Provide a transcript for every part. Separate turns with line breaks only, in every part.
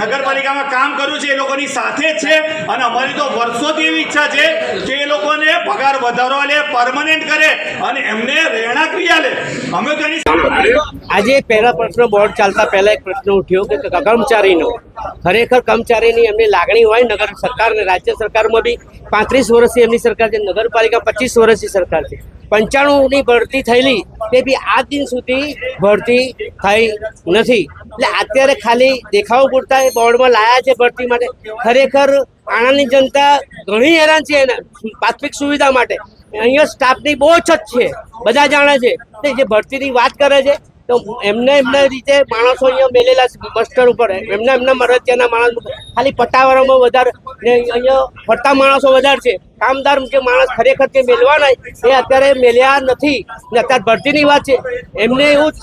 નગરપાલિકામાં કામ કર્યું છે, એ લોકોની સાથે જ છે અને અમારી તો વર્ષોથી એવી ઈચ્છા છે કે એ લોકોને પગાર વધારો લે પરમનન્ટ કરે અને એમને રહેણાંક બી આલે અમે તો એની
આજે પહેલા પ્રશ્ન બોર્ડ ચાલતા પહેલા એક પ્રશ્ન ઉઠ્યો કે કર્મચારીનો. ખરેખર કર્મચારીની એમની લાગણી હોય નગર સરકાર અને રાજ્ય સરકારમાં બી પાંત્રીસ વર્ષથી એમની સરકાર છે, નગરપાલિકા પચીસ વર્ષની સરકાર છે. પંચાણુંની ભરતી થયેલી તે બી આ દિન સુધી ભરતી થઈ નથી. એટલે અત્યારે ખાલી દેખાવ પૂરતા બોર્ડમાં લાયા છે ભરતી માટે. ખરેખર આણંદની જનતા ઘણી હેરાન છે એના પ્રાથમિક સુવિધા માટે. અહીંયા સ્ટાફની બહુ જ છે, બધા જાણે છે. જે ભરતીની વાત કરે છે, તો એમને એમના રીતે માણસો અહીંયા મેલેલા મસ્ટર ઉપર. એમના એમના મરજિયાના માણસ ખાલી પટ્ટાવાળામાં વધારે અહીંયા ફરતા માણસો વધારે છે. કામદાર જે માણસ ખરેખર જે મેળવાના એ અત્યારે મેલ્યા નથી. ને અત્યારે ભરતીની વાત છે. એમને એવું જ,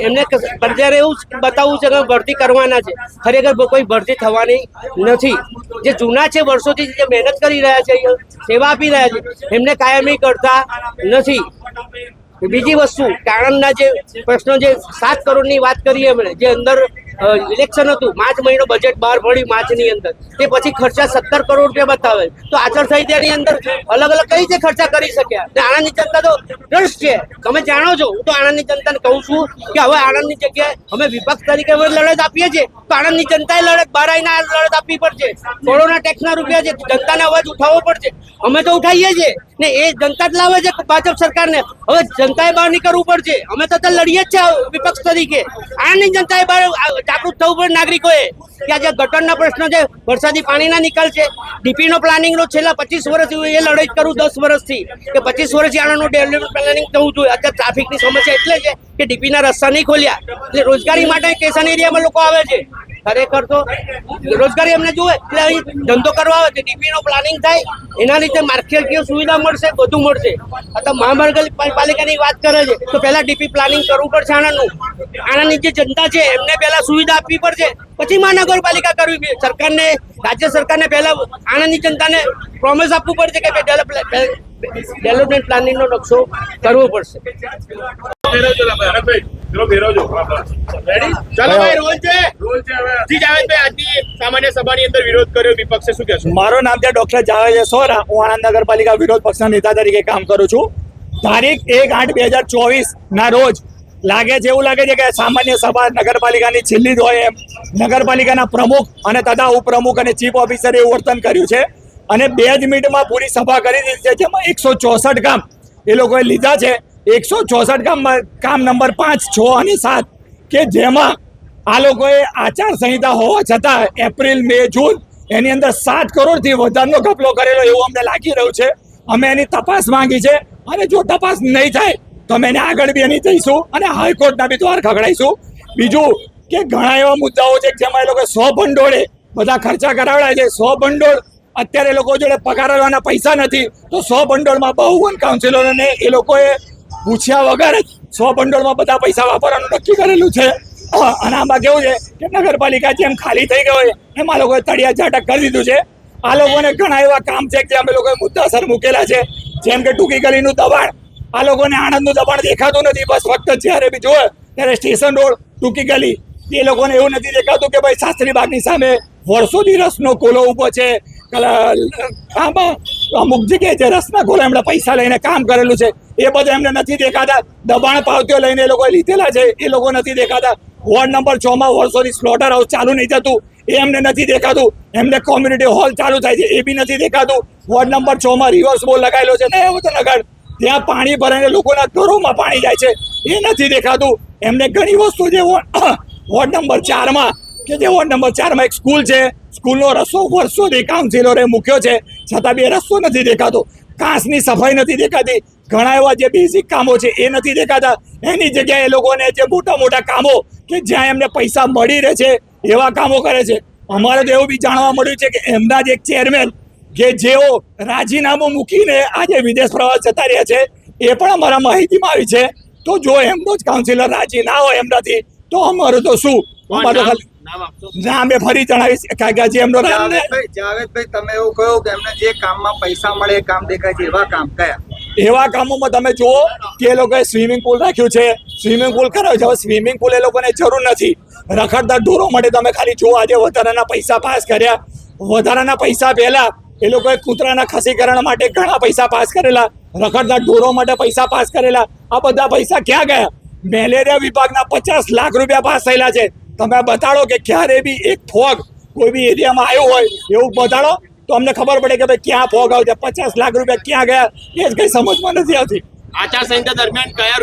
એમને અત્યારે એવું જ બતાવવું છે કે ભરતી કરવાના છે. ખરેખર કોઈ ભરતી થવાની નથી. જે જૂના છે વર્ષોથી જે મહેનત કરી રહ્યા છે સેવા આપી રહ્યા છે, એમને કાયમી કરતા નથી. બીજી વસ્તુ આણંદના જે પ્રશ્નો જે સાત કરોડની વાત કરી એમણે, જે અંદર ઇલેક્શન હતું. માર્ચ મહિનો બજેટ બહાર પડ્યું માર્ચની અંદર. તે પછી ખર્ચા સત્તર કરોડ રૂપિયા બતાવે. તો આચારસંહિતાની અંદર અલગ અલગ કઈ રીતે ખર્ચા કરી શક્યા? આણંદની જનતા તો ટ્રસ્ટ છે. તમે જાણો છો. હું તો આણંદની જનતાને કહું છું કે હવે આણંદની જગ્યાએ અમે વિપક્ષ તરીકે અમે લડત આપીએ છીએ. તો આણંદની જનતાએ લડત બહાર આવીને લડત આપવી પડશે. કોરોના ટેક્સના રૂપિયા છે. જનતાને અવાજ ઉઠાવવો પડશે. અમે તો ઉઠાવીએ છીએ. ને એ જનતા જ લાવે છે ભાજપ સરકારને. હવે જનતાએ બહાર નીકળવું પડશે. અમે તો લડીએ જ છે વિપક્ષ તરીકે. આણંદની જનતાએ બહાર જાગૃત થવું પડે નાગરિકોએ. કે આ ગટરના પ્રશ્ન છે, વરસાદી પાણીના નિકાલ છે, ડીપીનો પ્લાનિંગનો છેલ્લા પચીસ વર્ષથી એ લડાઈ કરું દસ વર્ષથી. કે પચીસ વર્ષથી આણંદનું ડેવલપમેન્ટ પ્લાનિંગ થવું જોઈએ. અત્યારે ટ્રાફિકની સમસ્યા એટલે છે કે ડીપીના રસ્તા નહીં ખોલ્યા. એટલે રોજગારી માટે કેસન એરિયામાં લોકો આવે છે. ખરેખર તો રોજગારી એમને જુએ, એટલે અહીં ધંધો કરવા આવે છે ડીપી નો પ્લાનિંગ થાય, એના લીધે માર્કેટકીય સુવિધા મળશે, બધું મળશે. અત્યારે મહાનગરપાલિકાની વાત કરે છે, તો પહેલા ડીપી પ્લાનિંગ કરવું પડશે આણંદનું આણંદની જે જનતા છે, એમને પહેલા સુવિધા આપવી પડશે, પછી મહાનગરપાલિકા કરવી પડે. સરકારને, રાજ્ય સરકારને પહેલા આણંદની જનતાને પ્રોમિસ આપવું પડશે કે ડેવલપમેન્ટ પ્લાનિંગનો નકશો કરવો પડશે.
ચાલો ભાઈ રોલ છે? જી જાવેદભાઈ આજની સામાન્ય સભાની અંદર વિરોધ કર્યો વિપક્ષે શું કહેશો?
મારું નામ છે ડોક્ટર જાવેદ સોરા હું આણંદ નગરપાલિકા વિરોધ પક્ષના નેતા તરીકે કામ કરું છું. તારીખ એક આઠ બે હજાર ચોવીસ ના રોજ લાગે છે એવું લાગે છે કે સામાન્ય સભા નગરપાલિકાની છેલ્લી જ હોય એમ. નગરપાલિકાના પ્રમુખ અને તથા ઉપપ્રમુખ અને ચીફ ઓફિસરે એવું વર્તન કર્યું છે. અને બે જ મિનિટમાં પૂરી સભા કરી દીધી છે જેમાં એકસો ચોસઠ ગામ એ લોકોએ લીધા છે. એકસો ચોસઠ કામ કામ નંબર પાંચ, છ અને સાત, કે જેમાં આ લોકોએ આચાર સંહિતા હોવા છતાં એપ્રિલ, મે, જૂન એની અંદર સાત કરોડથી વધારનો ઘપલો કરેલો એવું અમને લાગી રહ્યું છે. અમે એની તપાસ માંગી છે. અને જો તપાસ નહીં થાય, તો અમે એને આગળ બી એની જઈશું અને હાઈકોર્ટના બી દ્વાર ખગડાઈશું. બીજું કે ઘણા એવા મુદ્દાઓ છે જેમાં એ લોકો સો ભંડોળે બધા ખર્ચા કરાવડાય છે. સો ભંડોળ અત્યારે લોકો જોડે પગાર પૈસા નથી, તો સો ભંડોળમાં બહુવન કાઉન્સિલરોને એ લોકોએ પૂછ્યા વગર જ સો ભંડોળમાં બધા પૈસા વાપરવાનું નક્કી કરેલું છે. અને આમાં કેવું છે કે નગરપાલિકા જેમ ખાલી થઈ ગયો એમ લોકોએ તળિયા ઝાટક કરી દીધું છે. આ લોકોને ઘણા એવા કામ છે જે અમે લોકોએ મુદ્દાસર મૂકેલા છે. જેમ કે ટૂંકી ગલીનું દબાણ. આ લોકોને આણંદનું દબાણ દેખાતું નથી. બસ ફક્ત જ્યારે બી જોવે ત્યારે સ્ટેશન રોડ, ટૂંકી ગલી. એ લોકોને એવું નથી દેખાતું કે ભાઈ શાસ્ત્રી બાગની સામે વર્ષોથી રસનો કોલો ઊભો છે. આમાં અમુક જગ્યાએ જે રસના કોલો એમણે પૈસા લઈને કામ કરેલું છે. એ બધા એમને નથી દેખાતા. દબાણ પાવતીઓ લઈને એ લોકોએ લીધેલા છે. એ લોકો નથી દેખાતા. વોર્ડ નંબર છ માં વર્ષોથી સ્લોટર હાઉસ ચાલુ નહીં થતું. એ એમને નથી દેખાતું. એમને કોમ્યુનિટી હોલ ચાલુ થાય છે. એ બી નથી દેખાતું. વોર્ડ નંબર છ માં રિવર્સ બોલ લગાવેલો છે. ને એવું તો લગાડ. ત્યાં પાણી ભરાઈને લોકોના ઘરોમાં પાણી જાય છે. એ નથી દેખાતું. એમને ઘણી વસ્તુ વોર્ડ વોર્ડ નંબર ચારમાં કે જે વોર્ડ નંબર ચારમાં એક સ્કૂલ છે સ્કૂલનો રસ્તો વર્ષોથી કાઉન્સિલરે મૂક્યો છે. છતાં બે રસ્તો નથી દેખાતો. કાંસની સફાઈ નથી દેખાતી. ઘણા એવા જે બેઝિક કામો છે એ નથી દેખાતા. એની જગ્યાએ એ લોકોને જે મોટા મોટા કામો કે જ્યાં એમને પૈસા મળી રહે છે એવા કામો કરે છે. અમારે તો એવું બી જાણવા મળ્યું છે કે એમના જ એક ચેરમેન કે જેઓ રાજીનામું મૂકીને આજે વિદેશ પ્રવાસ જતા રહ્યા છે એ પણ અમારા માહિતીમાં આવી છે. તો જો એમનો જ કાઉન્સિલર રાજી ના હોય એમનાથી તો અમારું તો શું? અમારું ખાલી
નામ
અમે ફરી જણાવીશ કાકાજી એમનો
જાવેદભાઈ જાવેદભાઈ તમે એવું કહ્યું કે એમને જે કામમાં પૈસા મળે એ કામ દેખાય છે એવા કામ કયા?
એવા કામોમાં તમે જુઓ કે એ લોકોએ સ્વિમિંગ પુલ રાખ્યું છે. સ્વિમિંગ પુલ કરાવ્યો છે. હવે સ્વિમિંગ પુલ એ લોકોને જરૂર નથી. રખડતા ઢોરો માટે તમે ખાલી જુઓ આજે વધારાના પૈસા પાસ કર્યા. વધારાના પૈસા પહેલા એ લોકોએ કૂતરાના ખસીકરણ માટે ઘણા પૈસા પાસ કરેલા. રખડતા ઢોરો માટે પૈસા પાસ કરેલા. આ બધા પૈસા ક્યાં ગયા? મેલેરિયા વિભાગના પચાસ લાખ રૂપિયા પાસ થયેલા છે. તમે બતાડો કે ક્યારે બી એક ફોગ કોઈ બી એરિયામાં આવ્યો હોય એવું બતાડો, તો અમને ખબર પડે કે ભાઈ ક્યાં ફોગ આવ્યો પચાસ લાખ રૂપિયા ક્યાં ગયા, એ જ કઈ સમજમાં નથી આવતી.
આચારસંહિતા દરમિયાન કયા